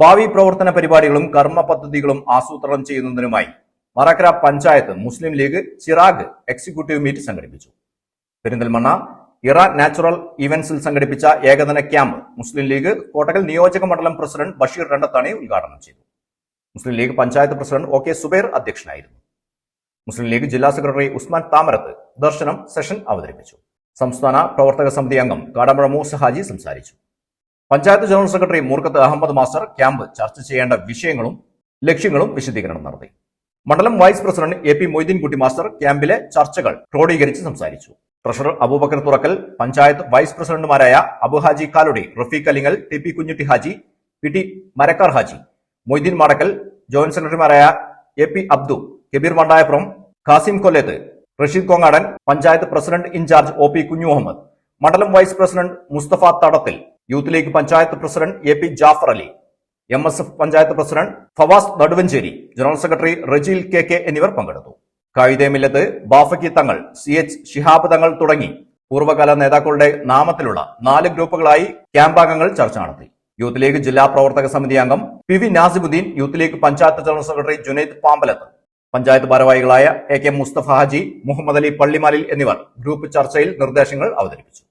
ഭാവി പ്രവർത്തന പരിപാടികളും കർമ്മ പദ്ധതികളും ആസൂത്രണം ചെയ്യുന്നതിനുമായി മറക്കര പഞ്ചായത്ത് മുസ്ലിം ലീഗ് ചിറാഗ് എക്സിക്യൂട്ടീവ് മീറ്റ് സംഘടിപ്പിച്ചു. പെരിന്തൽമണ്ണ ഇറാൻ നാച്ചുറൽ ഇവന്റ്സിൽ സംഘടിപ്പിച്ച ഏകദിന ക്യാമ്പ് മുസ്ലിം ലീഗ് കോട്ടകൽ നിയോജക മണ്ഡലം പ്രസിഡന്റ് ബഷീർ രണ്ടത്താണി ഉദ്ഘാടനം ചെയ്തു. Muslim League panchayat president O K Zubair അധ്യക്ഷനായിരുന്നു. മുസ്ലിം ലീഗ് ജില്ലാ സെക്രട്ടറി ഉസ്മാൻ താമരത്ത് ദർശനം സെഷൻ അവതരിപ്പിച്ചു. സംസ്ഥാന പ്രവർത്തക സമിതി അംഗം കാടമ്പഴ മൂസ ഹാജി സംസാരിച്ചു. Panchayat general secretary Moorkath Ahammed master camp ചർച്ച ചെയ്യേണ്ട വിഷയങ്ങളും ലക്ഷ്യങ്ങളും വിശദീകരണം നടത്തി. മണ്ഡലം vice president A P Moideenkutty master ക്യാമ്പിലെ ചർച്ചകൾ ക്രോഡീകരിച്ച് സംസാരിച്ചു. ട്രഷറർ അബൂബക്കർ തുറക്കൽ പഞ്ചായത്ത് വൈസ് പ്രസിഡന്റുമാരായ Abu Haji Kaludi Rafeeq Alingal T P Kunhutty Haji P T Marakkar Haji Moideen Madakkal joint സെക്രട്ടറിമാരായ A P Abdu Kabeer Mandayappuram Khasim Kollath Rasheed Kongadan panchayat president in charge O P Kunhu Muhammed മണ്ഡലം vice president Musthafa Thadathil youth league panchayat president A P Jafar Ali M S F panchayat president Fawas Naduvancheri general secretary Rejeel K K എന്നിവർ പങ്കെടുത്തു. കായികമില്ലത്ത് ബാഫക്കി തങ്ങൾ C H Shihab Thangal തുടങ്ങി. പൂർവകാല നേതാക്കളുടെ നാമത്തിലുള്ള നാല് ഗ്രൂപ്പുകളായി ക്യാമ്പാംഗങ്ങൾ ചർച്ച നടത്തി. Youth league ജില്ലാ പ്രവർത്തക സമിതി അംഗം P V Nasimuddeen Youth League panchayat general secretary Junaid Pambalath. Panchayat ഭാരവാഹികളായ എ കെ മുസ്തഫ ഹാജി മുഹമ്മദ് അലി പള്ളിമാലിൽ എന്നിവർ ഗ്രൂപ്പ് ചർച്ചയിൽ നിർദ്ദേശങ്ങൾ അവതരിപ്പിച്ചു.